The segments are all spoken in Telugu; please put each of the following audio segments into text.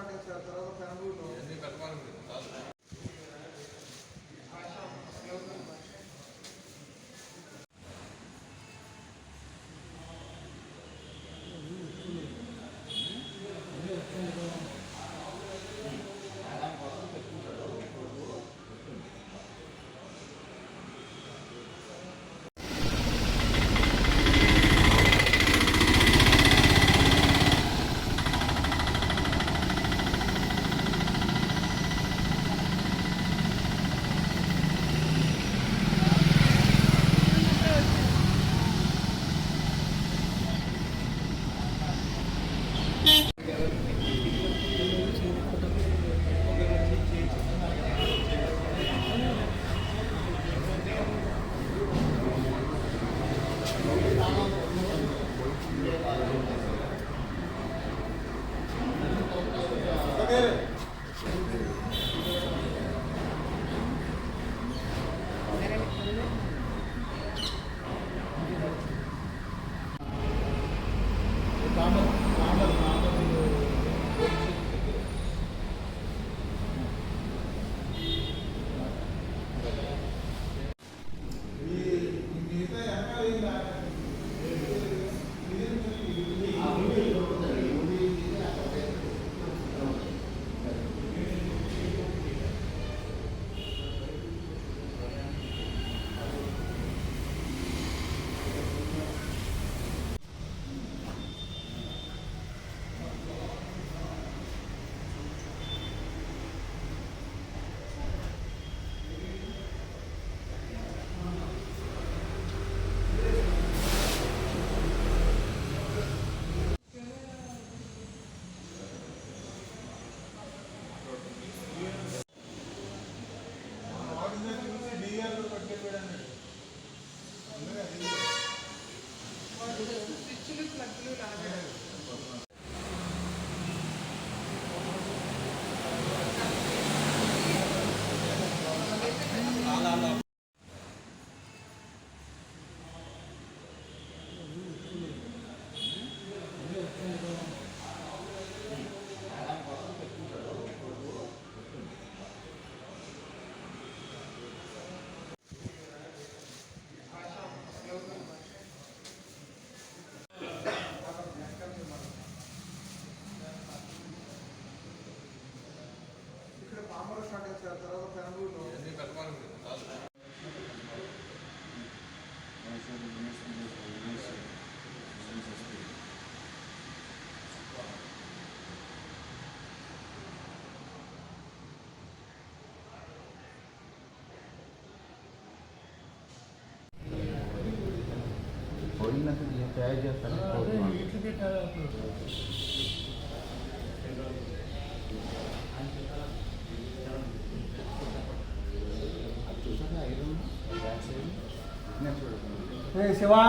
కట్టించారు తర్వాత పెనూరులో పోయినాక తయారు చేస్తాను నేను Shiva!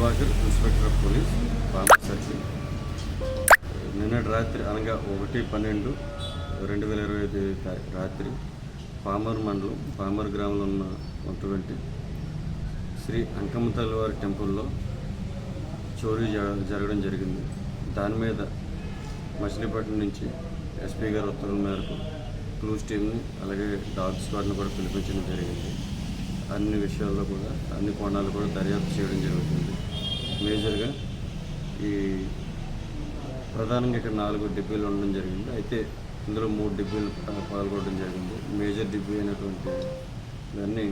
Prabhakar inspector of police palmar నిన్నటి రాత్రి అనగా ఒకటి పన్నెండు రెండు వేల ఇరవై ఐదు రాత్రి పామర్ మండలం పామర్ గ్రామంలో ఉన్న ఉన్నటువంటి శ్రీ అంకమ్మ తల్లివారి టెంపుల్లో చోరీ జ- జరగడం జరిగింది. దాని మీద మచిలీపట్నం నుంచి ఎస్పీ గారి ఉత్తర్వుల మేరకు క్లూస్ టీమ్ని అలాగే డాగ్ స్క్వాడ్ని కూడా పిలిపించడం జరిగింది. అన్ని విషయాల్లో కూడా అన్ని కోణాలు కూడా దర్యాప్తు చేయడం జరుగుతుంది. మేజర్గా ఈ ప్రధానంగా ఇక్కడ నాలుగు డిబ్బీలు ఉండడం జరిగింది. అయితే ఇందులో మూడు డిబ్బీలు పాల్గొనడం జరిగింది. మేజర్ డిబ్బీ అయినటువంటి దాన్ని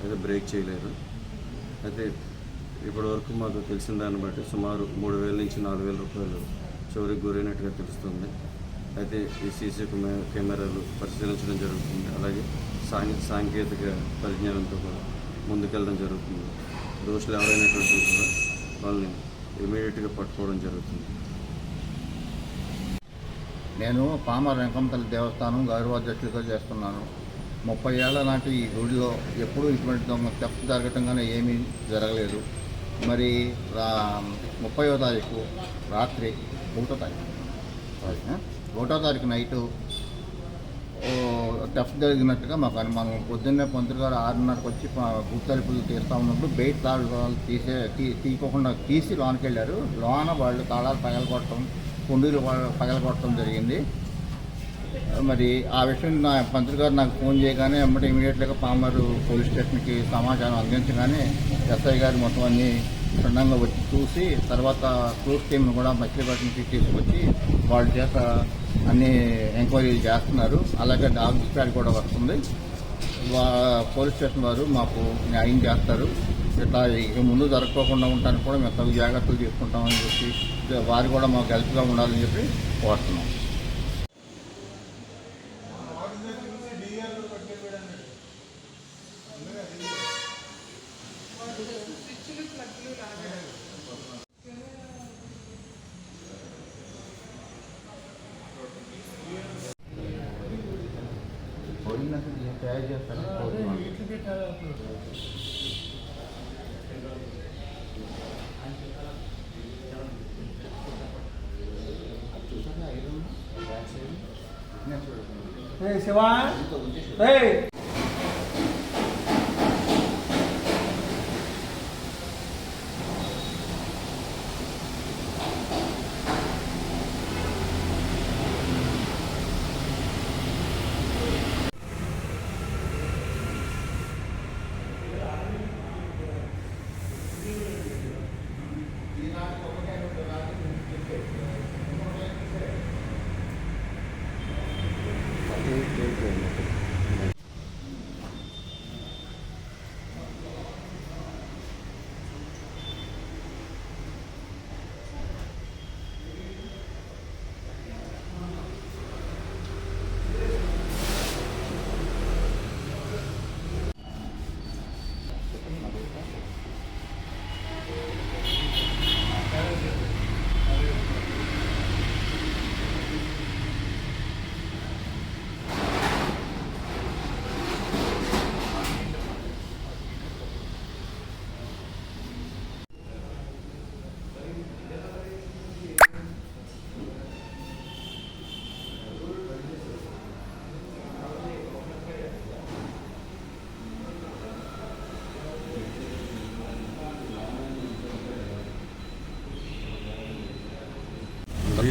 అయితే బ్రేక్ చేయలేరు. అయితే ఇప్పటి వరకు మాకు తెలిసిన దాన్ని బట్టి సుమారు మూడు వేల నుంచి నాలుగు వేల రూపాయలు చోరీకి గురైనట్టుగా తెలుస్తుంది. అయితే ఈ సీసీ కెమెరాలు పరిశీలించడం జరుగుతుంది. అలాగే సాంకే సాంకేతిక పరిజ్ఞానంతో కూడా ముందుకెళ్ళడం జరుగుతుంది. దోషులు ఎవరైనటువంటి కూడా వాళ్ళని ఇమీడియట్గా పట్టుకోవడం జరుగుతుంది. నేను పామర్ వెంకమ్మతల్లి దేవస్థానం గౌరవాధ్యక్షుడిగా చేస్తున్నాను. ముప్పై ఏళ్ళ నాటి ఈ గుడిలో ఎప్పుడూ ఇటువంటి దొంగ తెఫ్ట్ జరగటంగానే ఏమీ జరగలేదు. మరి రా ముప్పైవ తారీఖు రాత్రి ఒకటో తారీఖు? ఒకటో తారీఖు నైటు టెస్ట్ జరిగినట్టుగా మాకు అనుమానం పొద్దున్నే పంతులు గారు ఆరున్నరకు వచ్చి గుర్తలుపులు తీరుతా ఉన్నప్పుడు బయట తాళాలు తీసే తీ తీయకోకుండా తీసి లోనకి వెళ్ళారు లోన వాళ్ళు తాళాలు పగలగొట్టడం కుండీలు పగలగొట్టడం జరిగింది. మరి ఆ విషయం నా పంతులు గారు నాకు ఫోన్ చేయగానే వెంబడి ఇమీడియట్గా పామరు పోలీస్ స్టేషన్కి సమాచారం అందించగానే ఎస్ఐ గారు మొత్తం అన్ని క్షుణ్ణంగా వచ్చి చూసి తర్వాత క్రూస్ టీంను కూడా మచిలీపట్నం తీసుకొచ్చి వాళ్ళ చేత అన్ని ఎంక్వైరీలు చేస్తున్నారు. అలాగే డాగ్ స్క్వాడ్ కూడా వస్తుంది. వా పోలీస్ స్టేషన్ వారు మాకు న్యాయం చేస్తారు. ఇట్లా ఇక ముందు జరగకోకుండా ఉండడానికి కూడా మేము తగు జాగ్రత్తలు తీసుకుంటామని చెప్పి వారు కూడా మాకు హెల్ప్గా ఉండాలని చెప్పి కోరుతున్నాం. పోయినాక తయారు చేస్తాను నేను చూడకుండా ఏ శివా!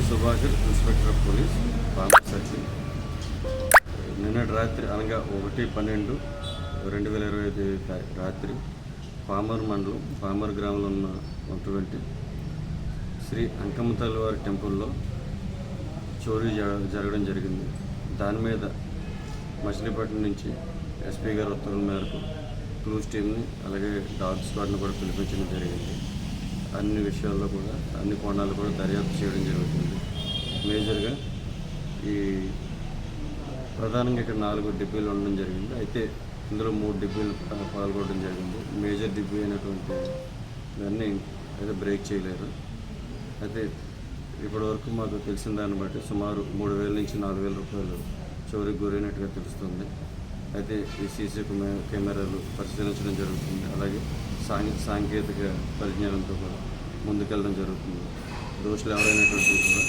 ఏయ్ ఇన్స్పెక్టర్ ఆఫ్ పోలీస్ పామర్ నిన్నటి రాత్రి అనగా ఒకటి పన్నెండు రెండు వేల ఇరవై ఐదు రాత్రి పామర్ మండలం పామర్ గ్రామంలో ఉన్న ఉన్నటువంటి శ్రీ అంకమ్మతల్లి వారి టెంపుల్లో చోరీ జ- జరగడం జరిగింది. దాని మీద మచిలీపట్నం నుంచి ఎస్పీ గారు ఉత్తర్వుల మేరకు క్లూస్ టీమ్ని అలాగే డాగ్ స్క్వాడ్ని కూడా పిలిపించడం జరిగింది. అన్ని విషయాల్లో కూడా అన్ని కోణాలు కూడా దర్యాప్తు చేయడం జరుగుతుంది. మేజర్గా ఈ ప్రధానంగా ఇక్కడ నాలుగు డిబ్బీలు ఉండడం జరిగింది. అయితే ఇందులో మూడు డిబ్బీలు పాల్గొనడం జరిగింది. మేజర్ డిబ్బీ అయినటువంటి దాన్ని అయితే బ్రేక్ చేయలేరు. అయితే ఇప్పటివరకు మాకు తెలిసిన దాన్ని బట్టి సుమారు మూడు వేల నుంచి నాలుగు వేల రూపాయలు చోరీకి గురైనట్టుగా తెలుస్తుంది. అయితే ఈ సీసీ కెమెరాలు పరిశీలించడం జరుగుతుంది. అలాగే సాంకే సాంకేతిక పరిజ్ఞానంతో కూడా ముందుకెళ్ళడం జరుగుతుంది. దోషులు ఎవరైనటువంటి కూడా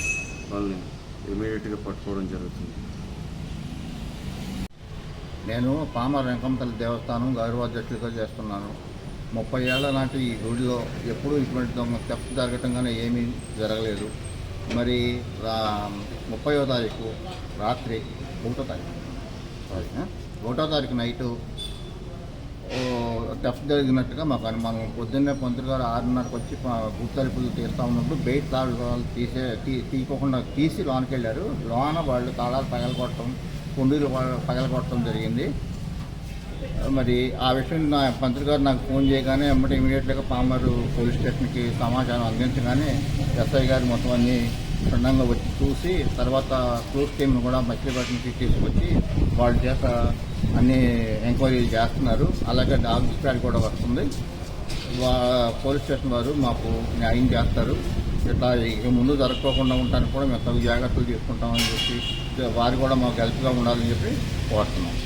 వాళ్ళని ఇమీడియట్గా పట్టుకోవడం జరుగుతుంది. నేను పామర వెంకమ్మతల్లి దేవస్థానం గౌరవాధ్యక్షుడిగా చేస్తున్నాను. ముప్పై ఏళ్ళ నాటి ఈ గుడిలో ఎప్పుడూ ఇటువంటి దొంగ జరగటం జరగటంగానే ఏమీ జరగలేదు. మరి రా ముప్పయో తారీఖు రాత్రి ఒకటో తారీఖు ఒకటో తారీఖు నైటు టఫ్ జరిగినట్టుగా మాకు అనుమానం. పొద్దున్నే పంతులు గారు ఆరున్నరకు వచ్చి గుర్తలుపులు తీరుతా ఉన్నప్పుడు బయట తాళాలు తీసే తీ తీయకోకుండా తీసి లోనికి వెళ్ళారు. లోన వాళ్ళు తాళాలు పగలగొట్టడం కుండీలు పగ- పగలగొట్టడం జరిగింది. మరి ఆ విషయం నా పంతులు గారు నాకు ఫోన్ చేయగానే వెంబడి ఇమీడియట్గా పామరు పోలీస్ స్టేషన్కి సమాచారం అందించగానే ఎస్ఐ గారు మొత్తం అన్నీ క్షుణ్ణంగా వచ్చి చూసి తర్వాత క్రూస్ టీంను కూడా మచిలీపట్నంకి తీసుకొచ్చి వాళ్ళ చేత అన్ని ఎంక్వైరీలు చేస్తున్నారు. అలాగే డాగ్ స్క్వాడ్ కూడా వస్తుంది. వా పోలీస్ స్టేషన్ వారు మాకు న్యాయం చేస్తారు. ఇట్లా ఇక ముందు జరగకోకుండా ఉండడానికి కూడా మేము తగు జాగ్రత్తలు తీసుకుంటామని చెప్పి వారు కూడా మాకు హెల్ప్గా ఉండాలని చెప్పి కోరుతున్నాం.